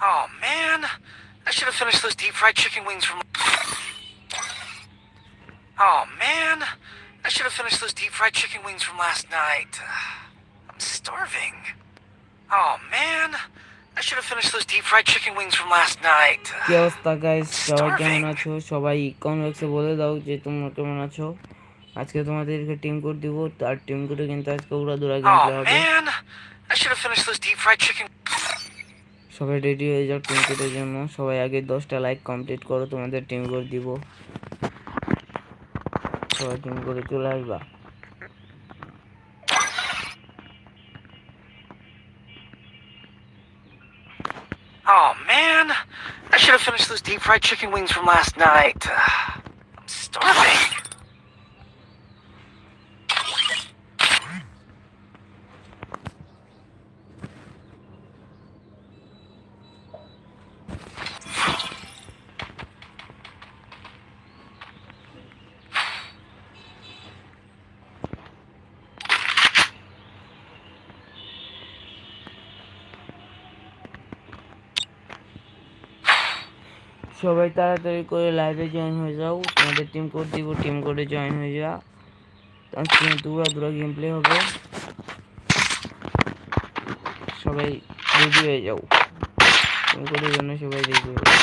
Oh man, I should have finished those deep fried chicken wings from. Oh man, I should have finished those deep fried chicken wings from last night. I'm starving. Oh man, I should have finished those deep fried chicken wings from last night. কি অবস্থা guys সবাই কেমন. আছো সবাই কমেন্টে বলে দাও যে তোমরা কেমন আছো আজকে তোমাদেরকে টিম কোড দিব আর টিম কোডে কিন্তু আজকে উড়া দুরা গেমপ্লে Oh হবে man, I should have finished those deep fried chicken. সবাই রেডি হয়ে যাও টিম কোডের জন্য সবাই আগে দশটা লাইক কমপ্লিট করো তোমাদের টিম কোড দিব সবাই টিম কোডে চলে আসবা Oh man, I should have finished those deep fried chicken wings from last night. I'm starving. সবাই তাড়াতাড়ি করে লাইভে জয়েন হয়ে যাও। তোমাদের টিম কোড দিব টিম কোডে জয়েন হয়ে যা আজকে কিন্তু উড়া দুরা গেম প্লে হবে। সবাই রেডি হয়ে যাও। টিম কোডের জন্য সবাই রেডি হয়ে যাও।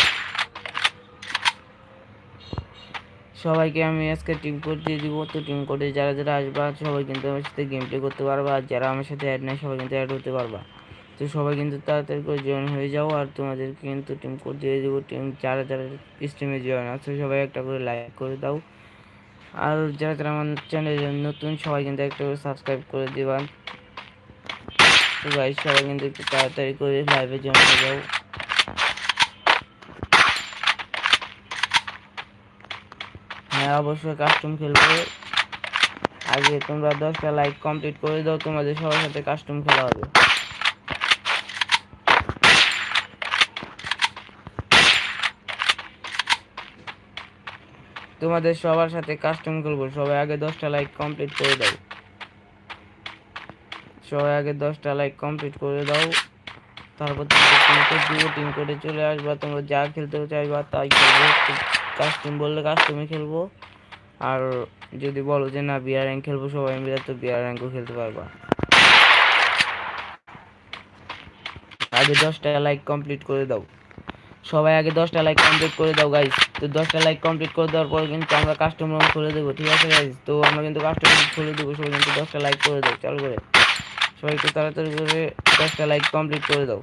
সবাইকে আমি আজকে টিম কোড দিয়ে দিব। তো টিম কোডে যারা যারা আসবা, সবাই কিন্তু আমার সাথে গেম প্লে করতে পারবা। আর যারা আমার সাথে অ্যাড নেয় সবাই কিন্তু অ্যাড হতে পারবা। তো সবাই কিন্তু তাড়াতাড়ি করে জয়েন হয়ে যাও আর তোমাদেরকে কিন্তু টিম কোড দিয়ে দেবো। টিম যারা যারা স্ট্রিমে জয়েন আছে, সবাই একটা করে লাইক করে দাও। আর যারা যারা আমার চ্যানেলে নতুন, সবাই কিন্তু একটা করে সাবস্ক্রাইব করে দিবা। তো গাই সবাই কিন্তু একটু তাড়াতাড়ি করে লাইভে জয়েন হয়ে যাও। হ্যাঁ অবশ্যই কাস্টম খেলব। আগে তোমরা দশটা লাইক কমপ্লিট করে দাও, তোমাদের সবার সাথে কাস্টম খেলা হবে। তোমাদের সবার সাথে কাস্টম খেলব সবাই আগে দশটা লাইক কমপ্লিট করে দাও। সবাই আগে দশটা লাইক কমপ্লিট করে দাও। তারপর টিম কোড টিম কোডে চলে আসবা। তোমরা যা খেলতে চাইবা তাই খেলব কাস্টম বললে কাস্টমে খেলব। আর যদি বলো যে না বিয়ার র্যাঙ্ক খেলব, সবাই মিলে তো বিয়ার র্যাঙ্কও খেলতে পারবা। আগে দশটা লাইক কমপ্লিট করে দাও। সবাই আগে দশটা লাইক কমপ্লিট করে দাও গাইস তো দশটা লাইক কমপ্লিট করে দেওয়ার পর কিন্তু আমরা কাস্টম রুম খুলে দেবো, ঠিক আছে তো আমরা কিন্তু কাস্টম রুম খুলে দেবো, সবাই কিন্তু দশটা লাইক করে দাও, চালু করে সবাই একটু তাড়াতাড়ি করে দশটা লাইক কমপ্লিট করে দাও।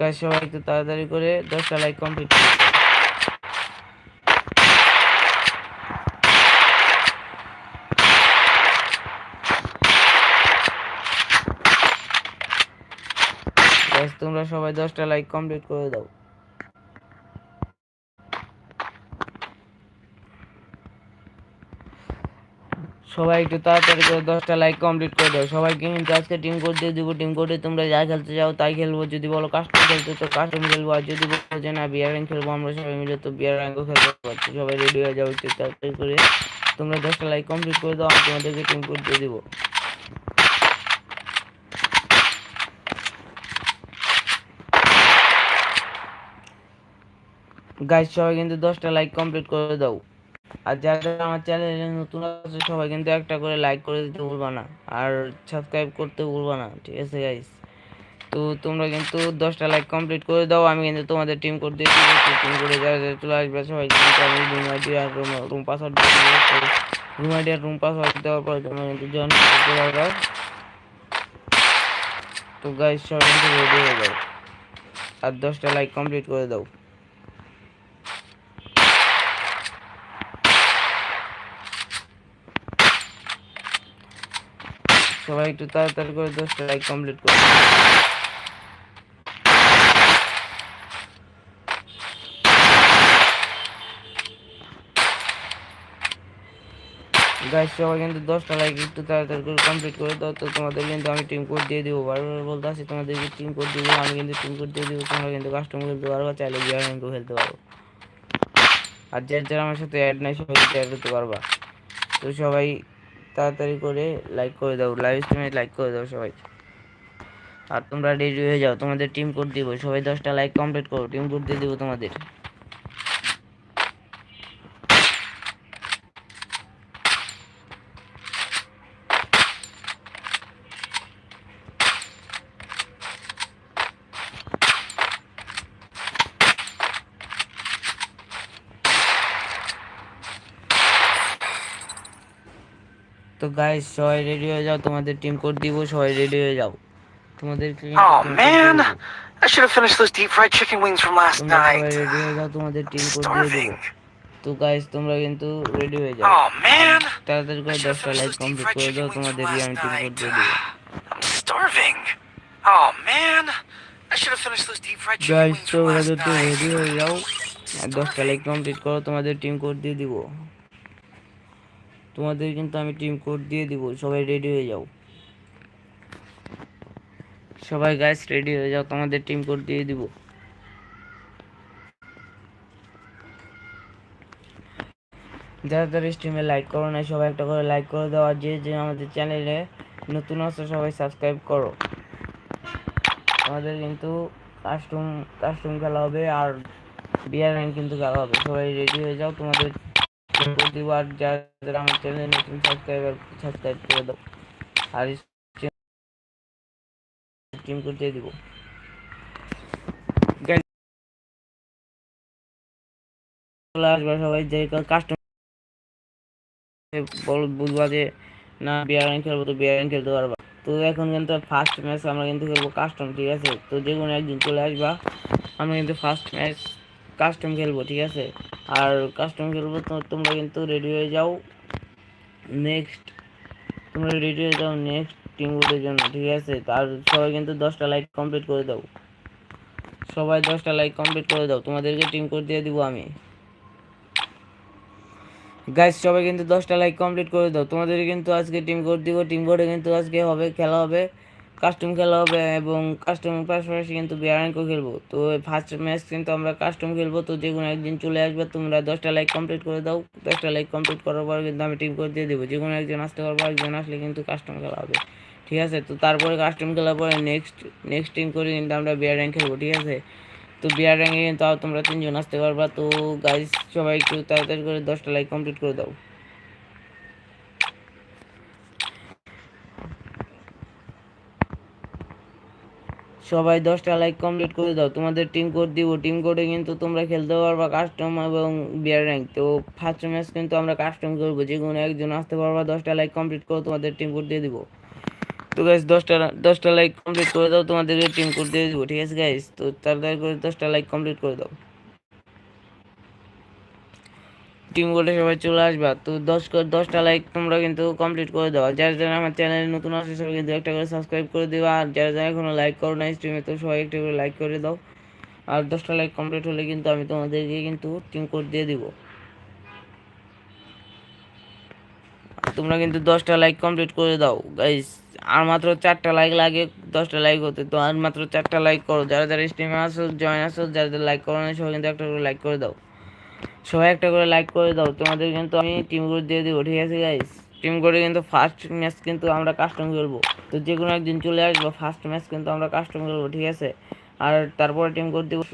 গাছ সবাই একটু তাড়াতাড়ি করে দশটা লাইক কমপ্লিট করে গাইস তোমরা সবাই দশটা লাইক কমপ্লিট করে দাও। সবাই একটু তাড়াতাড়ি করে দশটা লাইক কমপ্লিট করে দাও। সবাইকে কিন্তু আজকে টিম কোড দিয়ে দিব টিম কোডে তোমরা যা খেলতে চাও তাই খেলব। যদি বলো কাস্টম খেলতে তো কাস্টম খেলব। আর যদি বলো যে না বিয়ার র্যাঙ্ক খেলব, আমরা সবাই মিলে তো বিয়ার র্যাঙ্কও খেলতে পারছি। সবাই রেডি হয়ে যাও একটু তাড়াতাড়ি করে। তোমরা দশটা লাইক কমপ্লিট করে দাও, আমি তোমাদেরকে টিম কোড দিয়ে দিব। গাইজ সবাই কিন্তু দশটা লাইক কমপ্লিট করে দাও। আর যারা আমার চ্যানেলে নতুন আছে, সবাই কিন্তু একটা করে লাইক করে দিতে ভুলবা না। আর সাবস্ক্রাইব করতে ভুলবা না, ঠিক আছে গাইজ তো তোমরা কিন্তু দশটা লাইক কমপ্লিট করে দাও। আমি কিন্তু তোমাদের টিম কোড দিয়ে টিম কোডে যারা যারা চলে আসবে, সবাই কিন্তু আমি রুম আইডি আর room room password room ID আর রুম পাসওয়ার্ড দেওয়ার পরে তোমরা কিন্তু জয়েন করতে পারবা। তো গাইজ সবাই কিন্তু রেডি হয়ে যাও। আর দশটা লাইক কমপ্লিট করে দাও। সবাই একটু তাড়াতাড়ি করে দশটা লাইক কমপ্লিট করো। গাইস সবাই কিন্তু দশটা লাইক একটু তাড়াতাড়ি করে কমপ্লিট করে দাও, তো তোমাদের কিন্তু আমি টিম কোড দিয়ে দিব। বারবার বলতে আসি তোমাদেরকে টিম কোড দিব, আমি কিন্তু টিম কোড দিয়ে দিব, তোমরা কিন্তু কাস্টম খেলতে পারব চাইলে গিয়ে কিন্তু খেলতে পারব। আর যার যারা আমার সাথে অ্যাড নাই সবাই অ্যাড হতে পারবা। তো সবাই তাড়াতাড়ি করে লাইক করে দাও লাইভ স্ট্রিমে লাইক করে দাও সবাই। আর তোমরা রেডি হয়ে যাও, তোমাদের টিম কোড দিব, সবাই দশটা লাইক কমপ্লিট করো টিম কোড দিয়ে দেবো তোমাদের। তো গাইস সবাই রেডি হয়ে যাও তোমাদের টিম কোড দিব সবাই রেডি হয়ে যাও। তোমাদের কি ও man I should have finished this deep fried chicken wings from last night ready হয়ে যাও তোমাদের টিম কোড দিয়ে দিই তো গাইস তোমরা কিন্তু রেডি হয়ে যাও। ও ম্যান তাড়াতাড়ি করে 10 টা লাইক কমেন্ট করে দাও তোমাদের আমি টিম কোড দিয়ে দিই starving oh man I ready হয়ে যাও। 10 টা লাইক কমপ্লিট করো তোমাদের টিম কোড দিয়ে দিব। তোমাদের কিন্তু আমি টিম কোড দিয়ে দিব, সবাই রেডি হয়ে যাও। সবাই গাইস রেডি হয়ে যাও, তোমাদের টিম কোড দিয়ে দিব। যারা যারা স্ট্রিমে লাইক করো না সবাই একটা করে লাইক করে দাও, আর যে যে আমাদের চ্যানেলে নতুন আছে, সবাই সাবস্ক্রাইব করো। আমাদের কিন্তু কাস্টম কাস্টম খেলা হবে, আর বিয়ার কিন্তু খেলা হবে, সবাই রেডি হয়ে যাও, তোমাদের আর যারা আমার চ্যানেলে নতুন সাবস্ক্রাইবার সাবস্ক্রাইব করে আর টিম করতে দিব। সবাই, যে কাস্টম বল যে না বিয়ারিং খেলব তো বিয়ারিং খেলতে পারবা। তো এখন কিন্তু ফার্স্ট ম্যাচ আমরা কিন্তু খেলব কাস্টম ঠিক আছে? তো যে কোনো একদিন চলে আসবা, আমরা কিন্তু ফার্স্ট ম্যাচ কাস্টম খেলব, ঠিক আছে? আর কাস্টম খেলব তোমরা কিন্তু রেডি হয়ে যাও নেক্সট তোমরা রেডি হয়ে যাও নেক্সট টিমগুলোর জন্য, ঠিক আছে? আর সবাই কিন্তু দশটা লাইক কমপ্লিট করে দাও। সবাই দশটা লাইক কমপ্লিট করে দাও, তোমাদেরকে টিম কোড দিয়ে দিব আমি। গাইস সবাই কিন্তু দশটা লাইক কমপ্লিট করে দাও। তোমাদের কিন্তু আজকে টিম কোড দিব টিম কোডে কিন্তু আজকে হবে, খেলা হবে। কাস্টম খেলা হবে এবং কাস্টমের পাশাপাশি কিন্তু বিয়ারাঙ্কও খেলব। তো ফার্স্ট ম্যাচ কিন্তু আমরা কাস্টম খেলব, তো যে কোনো একদিন চলে আসবে, তোমরা দশটা লাইক কমপ্লিট করে দাও। দশটা লাইক কমপ্লিট করার পর কিন্তু আমি টিম করে দিয়ে দেবো। যে কোনো একজন আসতে পারব একজন আসলে কিন্তু কাস্টম খেলা হবে। ঠিক আছে? তো তারপরে কাস্টম খেলার পরে নেক্সট নেক্সট টিম করে কিন্তু আমরা বিয়ার র্যাঙ্ক খেলব, ঠিক আছে? তো বিয়ার র্যাঙ্কে কিন্তু তোমরা তিনজন আসতে পারবা। তো গাইস সবাই একটু তাড়াতাড়ি করে দশটা লাইক কমপ্লিট করে দাও। সবাই দশটা লাইক কমপ্লিট করে দাও। তোমাদের টিম কোড দিব। টিম কোডে কিন্তু তোমরা খেলতে পারবা কাস্টম এবং বিয়ার র্যাঙ্ক তো ফার্স্ট ম্যাচ কিন্তু আমরা কাস্টম করব। যে কোনো একজন আসতে পারবা, দশটা লাইক কমপ্লিট করো তোমাদের টিম কোড দিয়ে দিব। তো গাইস দশটা দশটা লাইক কমপ্লিট করে দাও তোমাদেরকে টিম কোড দিয়ে দিব। ঠিক আছে গাইস তো তাড়াতাড়ি করে দশটা লাইক কমপ্লিট করে দাও। টিম কোডে সবাই চলে আসবা। তো দশ দশটা লাইক তোমরা কিন্তু কমপ্লিট করে দাও। আর যারা যারা আমার চ্যানেলে নতুন আসে সবাই কিন্তু একটা করে সাবস্ক্রাইব করে দিবা। আর যারা যারা এখনও লাইক করো না স্ট্রিমে তো সবাই একটা করে লাইক করে দাও। আর দশটা লাইক কমপ্লিট হলে কিন্তু আমি তোমাদেরকে কিন্তু টিম কোড দিয়ে দিব। তোমরা কিন্তু দশটা লাইক কমপ্লিট করে দাও। গাইস আর মাত্র চারটা লাইক লাগে, দশটা লাইক হতে। তো আর মাত্র চারটা লাইক করো। যারা যারা স্ট্রিমে আসো জয়েন আসো যারা যারা লাইক করো না সবাই কিন্তু একটা করে লাইক করে দাও। সবাই একটা করে লাইক করে দাও। তোমাদের কিন্তু আমি টিম কোড দিয়ে দেবো, ঠিক আছে গাইস টিম কোডে কিন্তু ফার্স্ট ম্যাচ কিন্তু আমরা কাস্টম খেলব তো যে কোনো একদিন চলে আসব ফার্স্ট ম্যাচ কিন্তু আমরা কাস্টম খেলব ঠিক আছে? আর তারপরে টিম কোড দেবো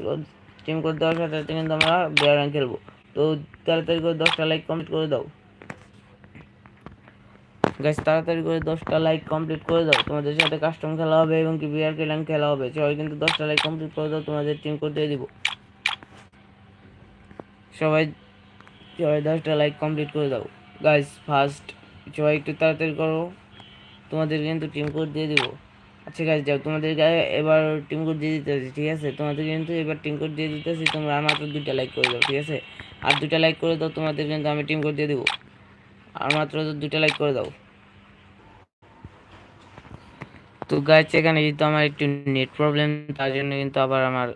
টিম কোড দেওয়ার সাথে সাথে কিন্তু আমরা বিয়ার র্যাঙ্ক খেলব। তো তাড়াতাড়ি করে দশটা লাইক কমপ্লিট করে দাও। গাইস তাড়াতাড়ি করে দশটা লাইক কমপ্লিট করে দাও। তোমাদের সাথে কাস্টম খেলা হবে এবং কি বিয়ার কেলাম খেলা হবে। সবাই কিন্তু দশটা লাইক কমপ্লিট করে দাও, তোমাদের টিম কোড দিয়ে দিব। সবাই সবাই দশটা লাইক কমপ্লিট করে দাও। গাইস ফার্স্ট সবাই একটু তাড়াতাড়ি করো। তোমাদের কিন্তু টিম কোড দিয়ে দিব। আচ্ছা গাছ যাও তোমাদের গায়ে এবার টিম কোড দিয়ে দিতেছি ঠিক আছে? তোমাদের কিন্তু এবার টিম কোড দিয়ে দিতেছি তোমরা মাত্র দুইটা লাইক করে দাও, ঠিক আছে? আর দুইটা লাইক করে দাও তোমাদের কিন্তু আমি টিম কোড দিয়ে দেবো। আর মাত্র দুইটা লাইক করে দাও। তো গাছ এখানে যেহেতু আমার একটু নেট প্রবলেম তার জন্য কিন্তু আবার আমার